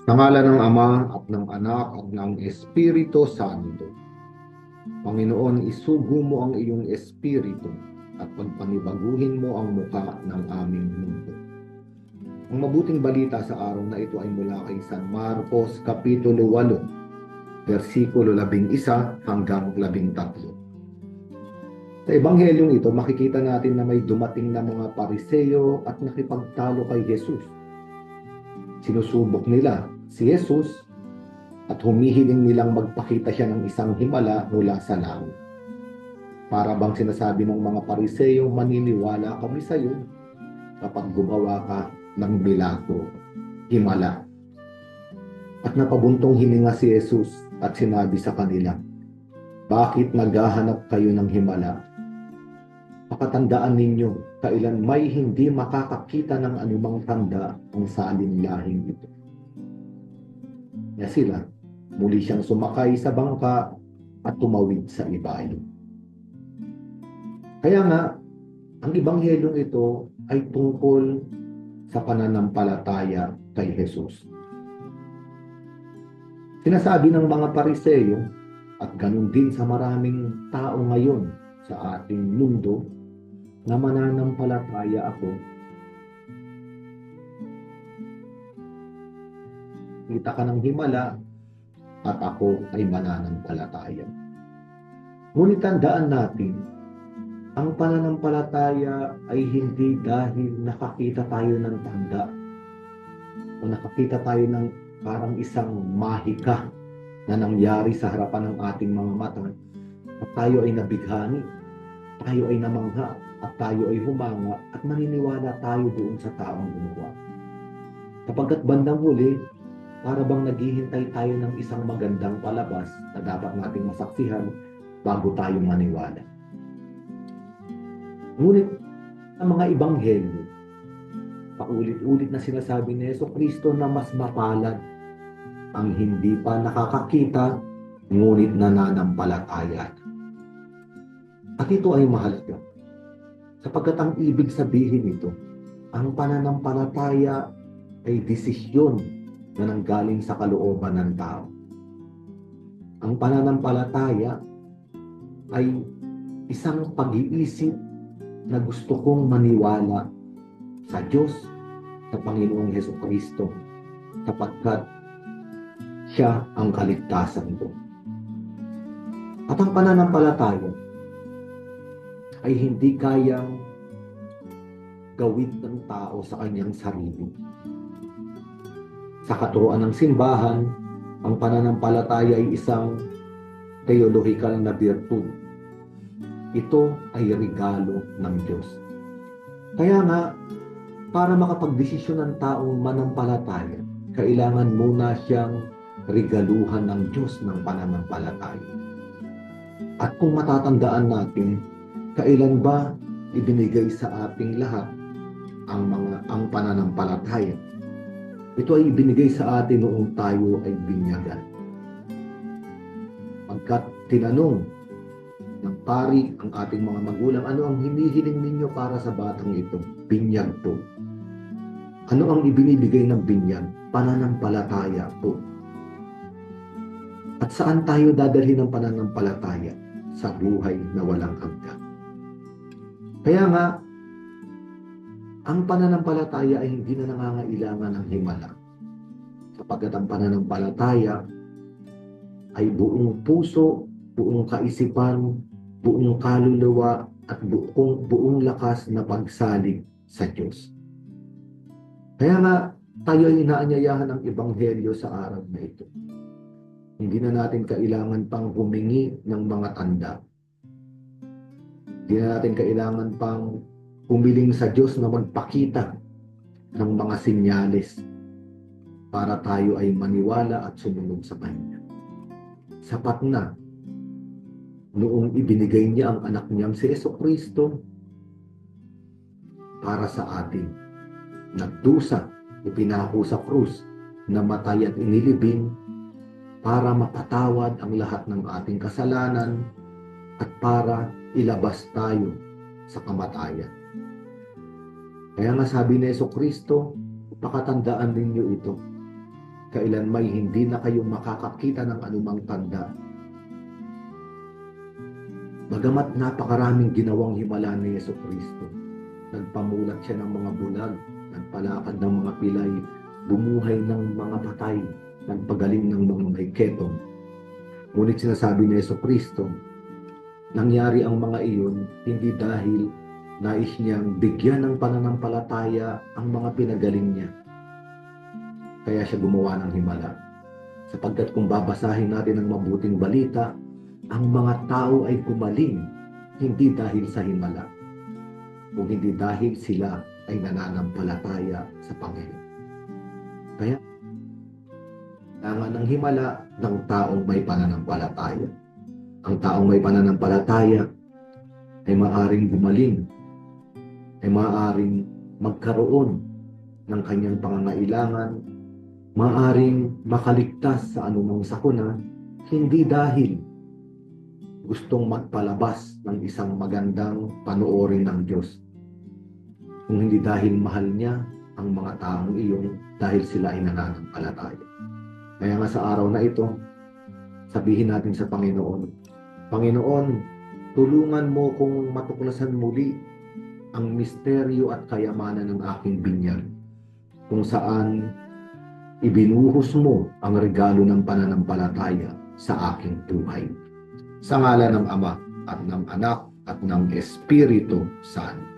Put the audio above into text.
Sa ng Ama at ng Anak at ng Espiritu Santo. Panginoon, isugo mo ang iyong Espiritu at pagpanibaguhin mo ang muka ng aming mundo. Ang mabuting balita sa araw na ito ay mula kay San Marcos Kapitulo 8, versikulo 11 hanggang 13. Sa ebanghelyong ito, makikita natin na may dumating na mga pariseyo at nakipagtalo kay Jesus. Sinusubok nila si Jesus at humihiling nilang magpakita siya ng isang himala mula sa langit. Para bang sinasabi ng mga pariseyo, maniniwala kami sa iyo kapag gumawa ka ng milagro, himala. At napabuntong hininga si Jesus at sinabi sa kanila, Bakit naghahanap kayo ng himala? Pakatandaan ninyo, kailan may hindi makakakita ng anumang tanda ang salin lahing ito. Kaya sila, muli siyang sumakay sa bangka at tumawid sa ibayo. Kaya nga, ang ibanghelyong ito ay tungkol sa pananampalataya kay Jesus. Sinasabi ng mga pariseyo at ganun din sa maraming tao ngayon sa ating mundo na mananampalataya ako. Kita ka ng himala at ako ay mananampalataya. Ngunit tandaan natin, ang pananampalataya ay hindi dahil nakakita tayo ng tanda o nakakita tayo ng parang isang mahika na nangyari sa harapan ng ating mga mata at tayo ay nabighani, tayo ay namangha, at tayo ay humanga at maniniwala tayo doon sa taong gumawa. Kapagkat bandang huli, para bang naghihintay tayo ng isang magandang palabas na dapat nating masaksihan bago tayo maniwala. Ngunit ang mga ibanghelyo, paulit-ulit na sinasabi ni Yeso Kristo na mas mapalad ang hindi pa nakakakita ngunit nananampalataya. At ito ay mahalaga sapagkat ang ibig sabihin nito, ang pananampalataya ay desisyon na nanggaling sa kalooban ng tao. Ang pananampalataya ay isang pag-iisip na gusto kong maniwala sa Diyos, sa Panginoong Heso Kristo, sapagkat siya ang kaligtasan ko. At ang pananampalataya ay hindi kayang gawin ng tao sa kanyang sarili. Sa katuruan ng simbahan, ang pananampalataya ay isang theological na virtud. Ito ay regalo ng Diyos. Kaya nga, para makapagdesisyon ng taong manampalataya, kailangan muna siyang regaluhan ng Diyos ng pananampalataya. At kung matatandaan natin, kailan ba ibinigay sa ating lahat ang mga ang pananampalataya? Ito ay ibinigay sa atin noong tayo ay binyagan. Pagkat tinanong ng pari ang ating mga magulang, ano ang hinihiling ninyo para sa batang ito? Binyag po. Ano ang ibinibigay ng binyag? Pananampalataya po. At saan tayo dadalhin ng pananampalataya? Sa buhay na walang hanggan. Kaya nga, ang pananampalataya ay hindi na nangangailangan ng himala. Sapagkat ang pananampalataya ay buong puso, buong kaisipan, buong kaluluwa, at buong, buong lakas na pagsalig sa Diyos. Kaya nga, tayo ay inaanyayahan ng Ebanghelyo sa araw na ito. Hindi na natin kailangan pang humingi ng mga tanda. Hindi na natin kailangan pang humiling sa Diyos na magpakita ng mga sinyales para tayo ay maniwala at sumunod sa Kanya. Sapat na noong ibinigay niya ang anak niya si Yeso Kristo para sa atin. Nagdusa, ipinako sa krus, namatay at inilibing para mapatawad ang lahat ng ating kasalanan at para ilabas tayo sa kamatayan. Kaya nga sabi ni Yeso Kristo, pakatandaan ninyo ito. kailan may hindi na kayo makakakita ng anumang tanda. Bagamat napakaraming ginawang himala ni Yeso Kristo, nagpamulat siya ng mga bulag, nagpalakad ng mga pilay, bumuhay ng mga patay, nagpagaling ng mga may ketong. Ngunit sinasabi ni Yeso Kristo, nangyari ang mga iyon hindi dahil nais niyang bigyan ng pananampalataya ang mga pinagaling niya. Kaya siya gumawa ng himala. Sapagkat kung babasahin natin ang mabuting balita, ang mga tao ay gumaling hindi dahil sa himala, kung hindi dahil sila ay nananampalataya sa Panginoon. Kaya, kailangan ng himala ng taong may pananampalataya. Ang taong may pananampalataya ay maaring gumaling, ay maaring magkaroon ng kanyang pangangailangan, maaring makaligtas sa anumang sakuna, hindi dahil gustong magpalabas ng isang magandang panoorin ng Diyos. Kung hindi dahil mahal niya ang mga taong iyon dahil sila ay nananampalataya. Kaya nga sa araw na ito, sabihin natin sa Panginoon, Panginoon, tulungan mo kong matuklasan muli ang misteryo at kayamanan ng aking binyag, kung saan ibinuhos mo ang regalo ng pananampalataya sa aking buhay. Sa ngala ng Ama at ng Anak at ng Espiritu Santo.